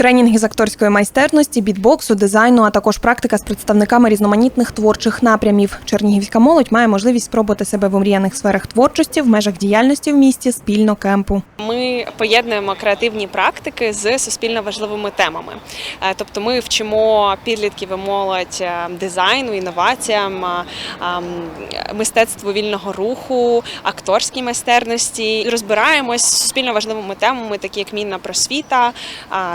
Тренінги з акторської майстерності, бітбоксу, дизайну, а також практика з представниками різноманітних творчих напрямів. Чернігівська молодь має можливість спробувати себе в омріяних сферах творчості в межах діяльності в місті спільно кемпу. Ми поєднуємо креативні практики з суспільно важливими темами. Е, Тобто ми вчимо підлітків і молодь е, дизайну, інноваціям, е, ем, мистецтву вільного руху, акторській майстерності. Розбираємось з суспільно важливими темами, такі як мінна просвіта,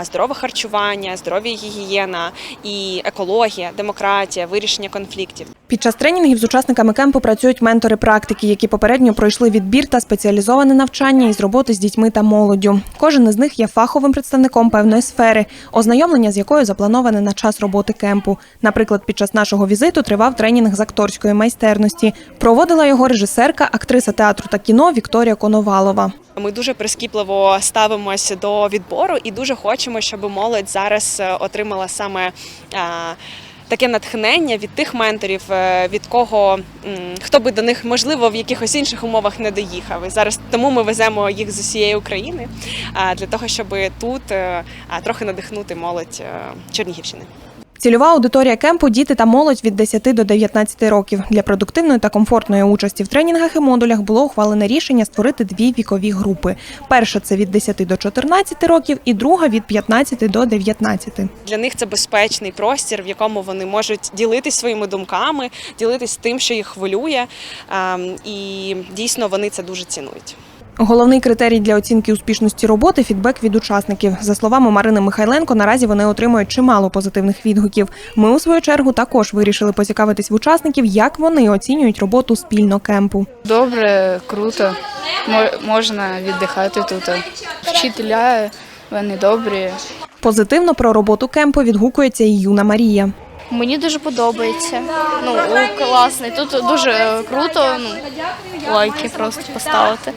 здорове харчування, здоров'я гігієна і екологія, демократія, вирішення конфліктів. Під час тренінгів з учасниками кемпу працюють ментори практики, які попередньо пройшли відбір та спеціалізоване навчання із роботи з дітьми та молоддю. Кожен із них є фаховим представником певної сфери, ознайомлення з якою заплановане на час роботи кемпу. Наприклад, під час нашого візиту тривав тренінг з акторської майстерності. Проводила його режисерка, актриса театру та кіно Вікторія Коновалова. Ми дуже прискіпливо ставимося до відбору і дуже хочемо, щоб молодь зараз е, отримала саме. Е, Таке натхнення від тих менторів, е, від кого хто би до них можливо в якихось інших умовах не доїхав. І зараз тому ми веземо їх з усієї України а, для того, щоб тут е, трохи надихнути молодь е, Чернігівщини. Цільова аудиторія кемпу діти та молодь від 10 до 19 років. Для продуктивної та комфортної участі в тренінгах і модулях було ухвалене рішення створити дві вікові групи. Перша це від 10 до 14 років, і друга від 15 до 19. Для них це безпечний простір, в якому вони можуть ділитись своїми думками, ділитись тим, що їх хвилює, ем, і дійсно вони це дуже цінують. Головний критерій для оцінки успішності роботи фідбек від учасників. За словами Марини Михайленко, наразі вони отримують чимало позитивних відгуків. Ми у свою чергу також вирішили поцікавитись в учасників, як вони оцінюють роботу спільно кемпу. Добре, круто. Мо- Можна віддихати тут. Вчителя вони добрі. Позитивно про роботу кемпу відгукується і юна Марія. Мені дуже подобається. Ну, класний. Тут дуже круто. Ну, лайки просто поставити.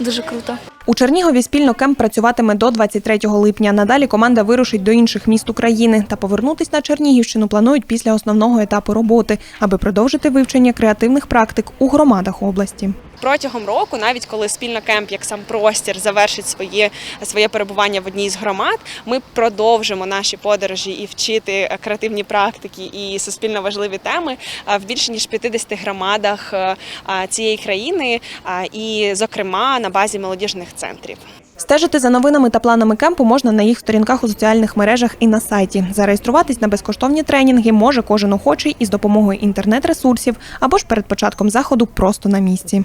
Дуже круто. У Чернігові спільно кемп працюватиме до 23 липня. Надалі команда вирушить до інших міст України та повернутись на Чернігівщину планують після основного етапу роботи, аби продовжити вивчення креативних практик у громадах області. Протягом року, навіть коли спільно кемп як сам простір завершить своє, своє перебування в одній з громад, ми продовжимо наші подорожі і вчити креативні практики і суспільно важливі теми в більше ніж 50 громадах е, цієї країни, і, зокрема, на базі молодіжних центрів. Стежити за новинами та планами кемпу можна на їх сторінках у соціальних мережах і на сайті. Зареєструватись на безкоштовні тренінги може кожен охочий із допомогою інтернет-ресурсів або ж перед початком заходу просто на місці.